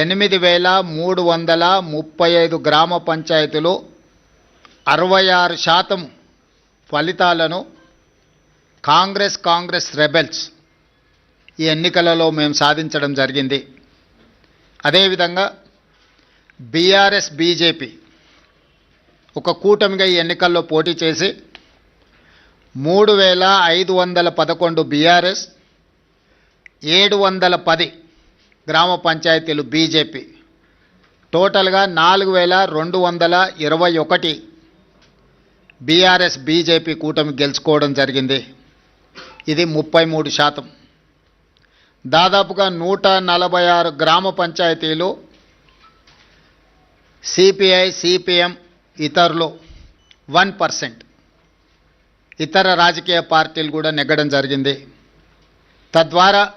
ఎనిమిది వేల మూడు వందల ముప్పై ఐదు గ్రామ పంచాయతీలు అరవై ఆరు శాతం ఫలితాలను కాంగ్రెస్ కాంగ్రెస్ రెబెల్స్ ఈ ఎన్నికలలో మేము సాధించడం జరిగింది. అదేవిధంగా బీఆర్ఎస్ బీజేపీ ఒక కూటమిగా ఈ ఎన్నికల్లో పోటీ చేసి మూడు వేల ఐదు వందల పదకొండు బీఆర్ఎస్ ఏడు వందల పది గ్రామ పంచాయతీలు బీజేపీ. టోటల్గా నాలుగు వేల రెండు వందల ఇరవై ఒకటి బీఆర్ఎస్ బీజేపీ కూటమి గెలుచుకోవడం జరిగింది. ఇది ముప్పై మూడు శాతం. దాదాపుగా నూట నలభై ఆరు గ్రామ పంచాయతీలు సిపిఐ సిపిఎం ఇతరులు వన్ పర్సెంట్. ఇతర రాజకీయ పార్టీలు కూడా నెగ్గడం జరిగింది. తద్వారా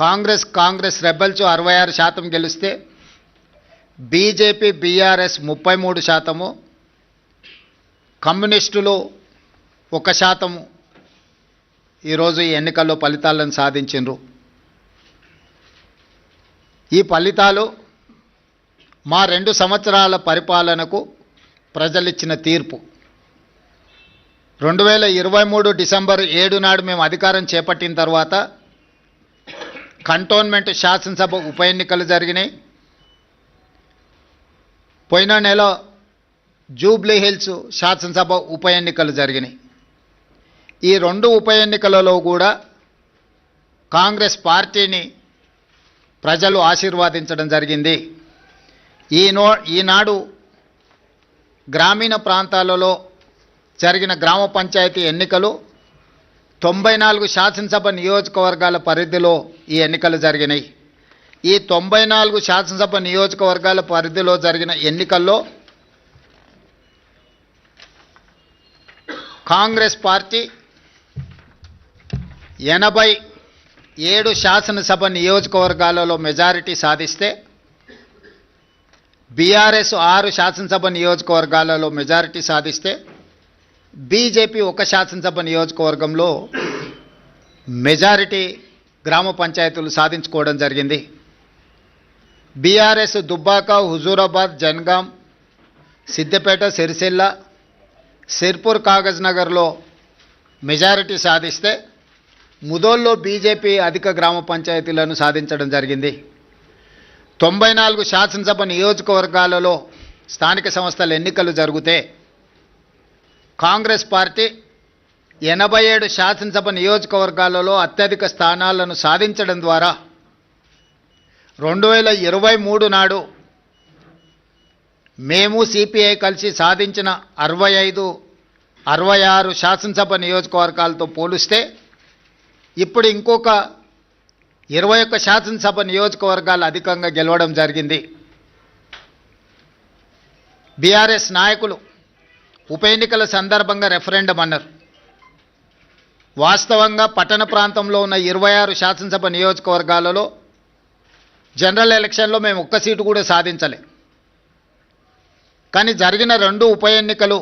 కాంగ్రెస్ కాంగ్రెస్ రెబల్స్ అరవై ఆరు శాతం గెలిస్తే బీజేపీ బీఆర్ఎస్ ముప్పై మూడు శాతము కమ్యూనిస్టులు ఒక శాతము. ఈరోజు ఈ ఎన్నికల్లో ఫలితాలను సాధించిండ్రు. ఈ ఫలితాలు మా రెండు సంవత్సరాల పరిపాలనకు ప్రజలిచ్చిన తీర్పు. రెండు వేల ఇరవై మూడు డిసెంబర్ ఏడు నాడు మేము అధికారం చేపట్టిన తర్వాత కంటోన్మెంట్ శాసనసభ ఉప ఎన్నికలు జరిగినాయి. పోయిన నెల జూబ్లీ హిల్స్ శాసనసభ ఉప ఎన్నికలు జరిగినాయి. ఈ రెండు ఉప ఎన్నికలలో కూడా కాంగ్రెస్ పార్టీని ప్రజలు ఆశీర్వాదించడం జరిగింది. ఈనో ఈనాడు గ్రామీణ ప్రాంతాలలో జరిగిన గ్రామ పంచాయతీ ఎన్నికలు తొంభై నాలుగు శాసనసభ నియోజకవర్గాల పరిధిలో ఈ ఎన్నికలు జరిగినాయి. ఈ తొంభై నాలుగు శాసనసభ నియోజకవర్గాల పరిధిలో జరిగిన ఎన్నికల్లో కాంగ్రెస్ పార్టీ ఎనభై ఏడు శాసనసభ నియోజకవర్గాలలో మెజారిటీ సాధిస్తే బీఆర్ఎస్ ఆరు శాసనసభ నియోజకవర్గాలలో మెజారిటీ సాధిస్తే బీజేపీ ఒక శాసనసభ నియోజకవర్గంలో మెజారిటీ గ్రామ పంచాయతీలు సాధించుకోవడం జరిగింది. బీఆర్ఎస్ దుబ్బాక హుజూరాబాద్ జన్గాం సిద్దిపేట సిరిసిల్ల సిర్పూర్ కాగజ్ నగర్లో మెజారిటీ సాధిస్తే ముదోల్లో బీజేపీ అధిక గ్రామ పంచాయతీలను సాధించడం జరిగింది. తొంభై నాలుగు శాసనసభ నియోజకవర్గాలలో స్థానిక సంస్థల ఎన్నికలు జరిగితే కాంగ్రెస్ పార్టీ ఎనభై ఏడు శాసనసభ నియోజకవర్గాలలో అత్యధిక స్థానాలను సాధించడం ద్వారా రెండు వేల ఇరవై మూడు నాడు మేము సిపిఐ కలిసి సాధించిన అరవై ఐదు అరవై ఆరు శాసనసభ నియోజకవర్గాలతో పోలిస్తే ఇప్పుడు ఇంకొక ఇరవై ఒక్క శాసనసభ నియోజకవర్గాలు అధికంగా గెలవడం జరిగింది. బీఆర్ఎస్ నాయకులు ఉప ఎన్నికల సందర్భంగా రెఫరెండం అన్నారు. వాస్తవంగా పట్టణ ప్రాంతంలో ఉన్న ఇరవై ఆరు శాసనసభ నియోజకవర్గాలలో జనరల్ ఎలక్షన్లో మేము ఒక్క సీటు కూడా సాధించలే. కానీ జరిగిన రెండు ఉప ఎన్నికలు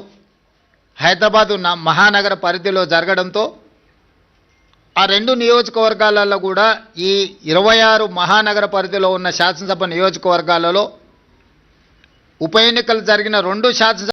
హైదరాబాదు మహానగర పరిధిలో జరగడంతో ఆ రెండు నియోజకవర్గాలలో కూడా ఈ ఇరవై ఆరు మహానగర పరిధిలో ఉన్న శాసనసభ నియోజకవర్గాలలో ఉప ఎన్నికలు జరిగిన రెండు శాసనసభ